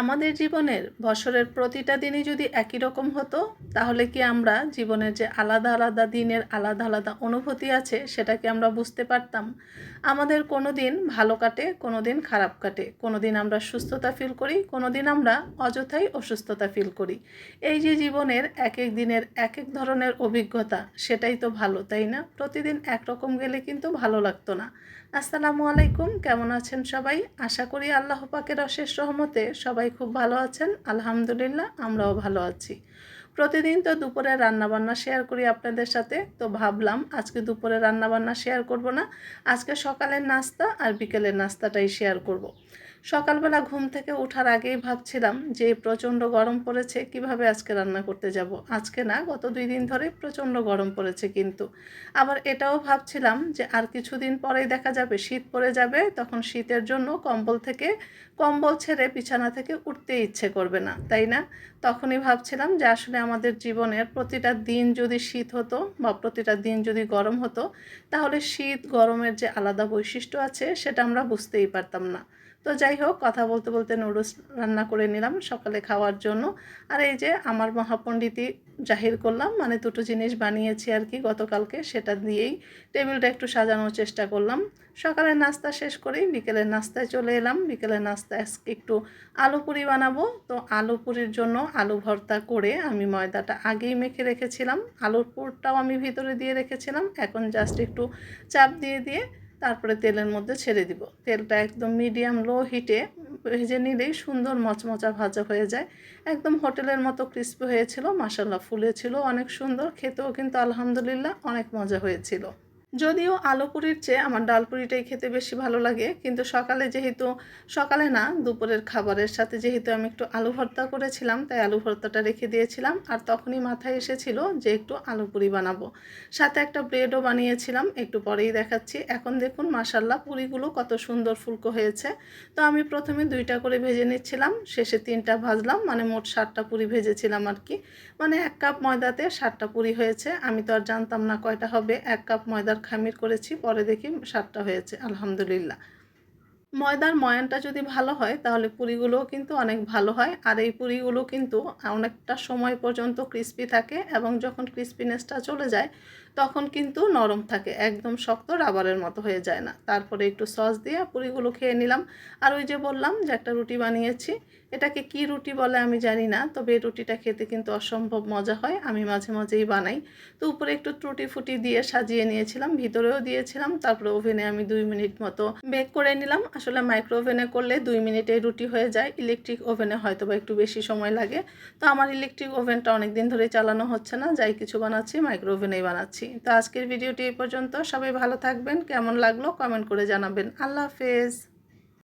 আমাদের জীবনের বছরের প্রতিটা দিনই যদি একই রকম হতো, তাহলে কি আমরা জীবনের যে আলাদা আলাদা দিনের আলাদা আলাদা অনুভূতি আছে, সেটা কি আমরা বুঝতে পারতাম? আমাদের কোনো দিন ভালো কাটে, কোনো দিন খারাপ কাটে। কোনো দিন আমরা সুস্থতা ফিল করি, কোনো দিন আমরা অযথাই অসুস্থতা ফিল করি। এই যে জীবনের এক এক দিনের এক এক ধরনের অভিজ্ঞতা, সেটাই তো ভালো, তাই না? প্রতিদিন একরকম গেলে কিন্তু ভালো লাগতো না। আসসালামু আলাইকুম, কেমন আছেন সবাই? আশা করি আল্লাহ পাকের অশেষ রহমতে সবাই খুব ভালো আছেন। আলহামদুলিল্লাহ, আমরাও ভালো আছি। প্রতিদিন তো দুপুরে রান্নাবান্না শেয়ার করি আপনাদের সাথে। তো ভাবলাম আজকে দুপুরে রান্নাবান্না শেয়ার করব না। আজকে সকালের নাস্তা আর বিকেলের নাস্তাটাই শেয়ার করব। সকালবেলা ঘুম থেকে ওঠার আগেই ভাবছিলাম যে প্রচণ্ড গরম পড়েছে, কীভাবে আজকে রান্না করতে যাব? আজকে না, গত দুই দিন ধরে প্রচণ্ড গরম পড়েছে কিন্তু। আবার এটাও ভাবছিলাম যে আর কিছুদিন পরেই দেখা যাবে, শীত পড়ে যাবে, তখন শীতের জন্য কম্বল থেকে, কম্বল ছেড়ে বিছানা থেকে উঠতে ইচ্ছে করবে না, তাই না? তখনই ভাবছিলাম যে আসলে আমাদের জীবনের প্রতিটা দিন যদি শীত হতো বা প্রতিটা দিন যদি গরম হতো, তাহলে শীত গরমের যে আলাদা বৈশিষ্ট্য আছে, সেটা আমরা বুঝতেই পারতাম না। তো যাই হোক, কথা বলতে বলতে নুডলস রান্না করে নিলাম সকালে খাওয়ার জন্য। আর এই যে আমার মহাপণ্ডিতি জাহির করলাম মানে দুটো জিনিস বানিয়েছি আর কি গতকালকে, সেটা দিয়েই টেবিলটা একটু সাজানোর চেষ্টা করলাম। সকালের নাস্তা শেষ করেই বিকেলের নাস্তায় চলে এলাম। বিকেলের নাস্তায় একটু আলু পুরি বানাবো। তো আলু পুরির জন্য আলু ভর্তা করে আমি ময়দাটা আগেই মেখে রেখেছিলাম। আলুর পুরটাও আমি ভিতরে দিয়ে রেখেছিলাম। এখন জাস্ট একটু চাপ দিয়ে দিয়ে তারপরে তেলের মধ্যে ছেড়ে দিব। তেলটা একদম মিডিয়াম লো হিটে ভেজে নিলেই সুন্দর মচমচা ভাজা হয়ে যায়। একদম হোটেলের মতো ক্রিস্পি হয়েছিল মাসাল্লাহ ফুলেছিল, অনেক সুন্দর, খেতেও কিন্তু আলহামদুলিল্লাহ অনেক মজা হয়েছিল। যদিও আলু পুরির চেয়ে আমার ডাল পুরিটাই খেতে বেশি ভালো লাগে, কিন্তু সকালে যেহেতু, সকালে না, দুপুরের খাবারের সাথে যেহেতু আমি একটু আলু ভর্তা করেছিলাম, তাই আলু ভর্তাটা রেখে দিয়েছিলাম, আর তখনই মাথায় এসেছিল যে একটু আলু পুরি বানাবো। সাথে একটা ব্রেডও বানিয়েছিলাম, একটু পরেই দেখাচ্ছি। এখন দেখুন মাসাল্লাহ পুরিগুলো কত সুন্দর ফুলকো হয়েছে। তো আমি প্রথমে দুইটা করে ভেজে নিচ্ছিলাম, শেষে তিনটা ভাজলাম মানে মোট ষাটটা পুরি ভেজেছিলাম আর কি। মানে এক কাপ ময়দাতে ষাটটা পুরি হয়েছে, আমি তো আর জানতাম না কয়টা হবে, এক কাপ ময়দার খামির করেছি পরে দেখি সাতটা হয়েছে আলহামদুলিল্লাহ। ময়দার ময়ানটা যদি ভালো হয়, তাহলে পুরিগুলোও কিন্তু অনেক ভালো হয়। আর এই পুরিগুলো কিন্তু অনেকটা সময় পর্যন্ত ক্রিস্পি থাকে এবং যখন ক্রিস্পিনেসটা চলে যায়, তখন কিন্তু নরম থাকে, একদম শক্ত রাবারের মতো হয়ে যায় না। তারপরে একটু সস দিয়ে পুরিগুলো খেয়ে নিলাম। আর ওই যে বললাম যে একটা রুটি বানিয়েছি, এটাকে কি রুটি বলে আমি জানি না, তবে এই রুটিটা খেতে কিন্তু অসম্ভব মজা হয়, আমি মাঝে মাঝেই বানাই। তো উপরে একটু টুটি ফুটি দিয়ে সাজিয়ে নিয়েছিলাম, ভিতরেও দিয়েছিলাম, তারপরে ওভেনে আমি দুই মিনিট মতো বেক করে নিলাম। আসলে মাইক্রো ওভেনে করলে দুই মিনিটে রুটি হয়ে যায় ইলেকট্রিক ওভেনে হয়তো বা একটু বেশি সময় লাগে। তো আমার ইলেকট্রিক ওভেনটা অনেক দিন ধরে চালানো হচ্ছে না, যাই কিছু বানাচ্ছি মাইক্রো ওভেনেই বানাচ্ছি। তো আজকের ভিডিওটি এই পর্যন্ত। সবাই ভালো থাকবেন, কেমন লাগল? কমেন্ট করে জানাবেন। আল্লাহ হাফেজ।